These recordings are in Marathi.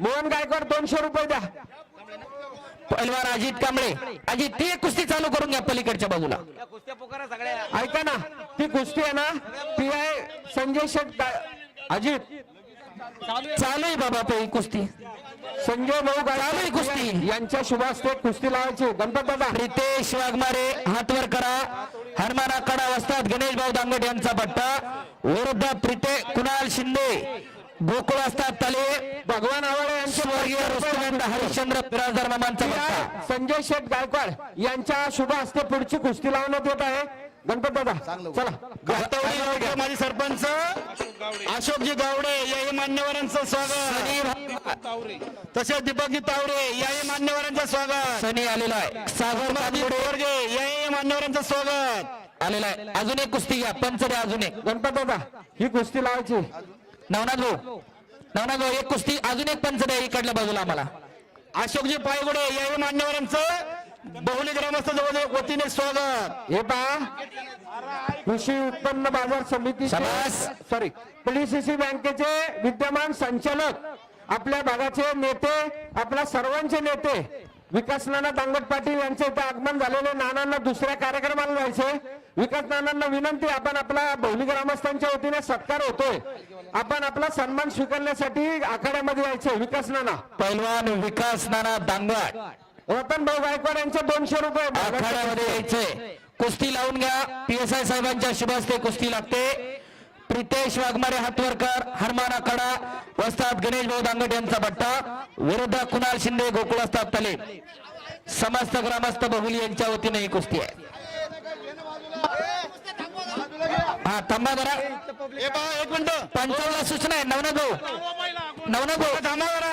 मोहन गायकवाड दोनशे रुपये द्या. पहिलवान अजित कांबळे. अजित ती एक कुस्ती चालू करून घ्या पलीकडच्या बाजूला. ऐका ना ती कुस्ती आहे ना ती आहे संजय शेट गा- अजित. चालू आहे. बाबा तो ही कुस्ती. संजय भाऊ चालू आहे कुस्ती. यांच्या शुभास्ते कुस्ती लावायची. गणपत दादा रितेश वाघमारे हातवर करा. हनुमान आकडा वस्तात गणेश भाऊ दांगट यांचा पट्टा. विरुद्ध प्रिते कुणाल शिंदे. गोकुळ असतात तले. भगवान आवाडे यांचे स्वर्गीय रुस्तुमंत हरिश्चंद्र बिराजदार मामांचा संजय शेठ गायकवाड यांच्या शुभ हस्ते पुढची कुस्ती लावण्यात येत आहे. गणपत दादा चला. गातवडी गावचे माजी सरपंच. अशोकजी गावडे याही मान्यवरांचं स्वागत. तसेच दीपकजी तावडे याही मान्यवरांचं स्वागत. सनी आलेला आहे. सागर बोरगे याही मान्यवरांचं स्वागत. आलेला आहे. अजून एक कुस्ती घ्या. पंच द्या अजून एक. गणपत दादा ही कुस्ती लावायची. नवनाथ भाऊ. नवनाथ भाऊ एक कुस्ती अजून एक पंच द्या इकडल्या बाजूला आम्हाला. अशोकजी पायगुडे याही मान्यवरांचं बहुली ग्रामस्थ जवळ वतीने स्वागत. हे पहा. कृषी उत्पन्न बाजार समिती. सॉरी पीडीसीसी बँकेचे विद्यमान संचालक आपल्या भागाचे नेते आपल्या सर्वांचे नेते विकास नाना दांगट पाटील यांचे इथे आगमन झालेले. नानांना दुसऱ्या कार्यक्रमाला जायचे. विकास नानांना विनंती आपण आपला बहुली ग्रामस्थांच्या वतीने सत्कार होतोय. आपण आपला सन्मान स्वीकारण्यासाठी आखाड्यामध्ये यायचे विकास नाना. पैलवान विकास नाना दांगड रतन भाऊ गायकवाड यांचे दोनशे रुपये आखाड्यामध्ये यायचंय कुस्ती लावून घ्या. पी एस आय साहेबांच्या शुभास्ते कुस्ती लागते. प्रितेश वाघमारे हातवरकर हनुमान आखाडा वस्तात गणेश भाऊ दांगट यांचा पट्टा विरुद्ध कुणाल शिंदे गोकुळ असतात तले. समस्त ग्रामस्थ बहुली यांच्या वतीने ही कुस्ती आहे. हा थांबा जरा. एक मिनिट. पंचावन्न सूचना आहे नवनाथ भाऊ. नवनाथ भाऊ. थांबा जरा.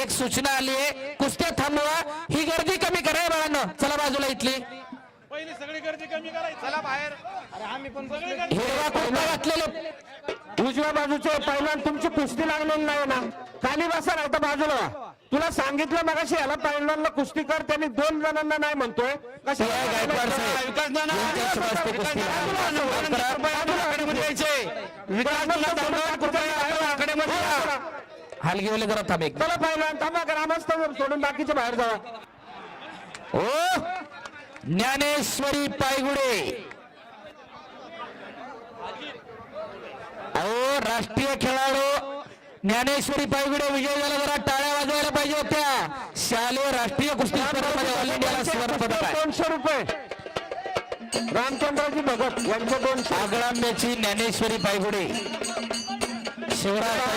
एक सूचना आली आहे. कुस्त्या थांबवा. ही गर्दी कमी करा बाळांनो. चला बाजूला इथली. पहिली सगळी गर्दी कमी करायची. चला बाहेर. अरे आम्ही पण हिरवा कुर्ता घातलेले. उजव्या बाजूचे पहिलवान तुमची कुस्ती लागलेली नाही ना. खाली बसा नाही तर बाजूला. तुला सांगितलं मगाशी याला पहिलवानला कुस्ती कर त्यांनी दोन जणांना नाही म्हणतोय. हलगीवाले जरा थांब एक चला पहिलवान थांबा ग्रामस्थ सोडून बाकीचे बाहेर जावा ओ ज्ञानेश्वरी पायगुडे अहो राष्ट्रीय खेळाडू ज्ञानेश्वरी पायगुडे विजय झाला जरा टाळ्या वाजवायला पाहिजे होत्या. शालेय राष्ट्रीय कुस्ती स्पर्धेमध्ये ऑल इंडियाला सुवर्ण पदक आहे. दोनशे रुपये. रामचंद्रजी भगत यांचे दोनशे. आगळांब्याची ज्ञानेश्वरी पायगुडे शिवराज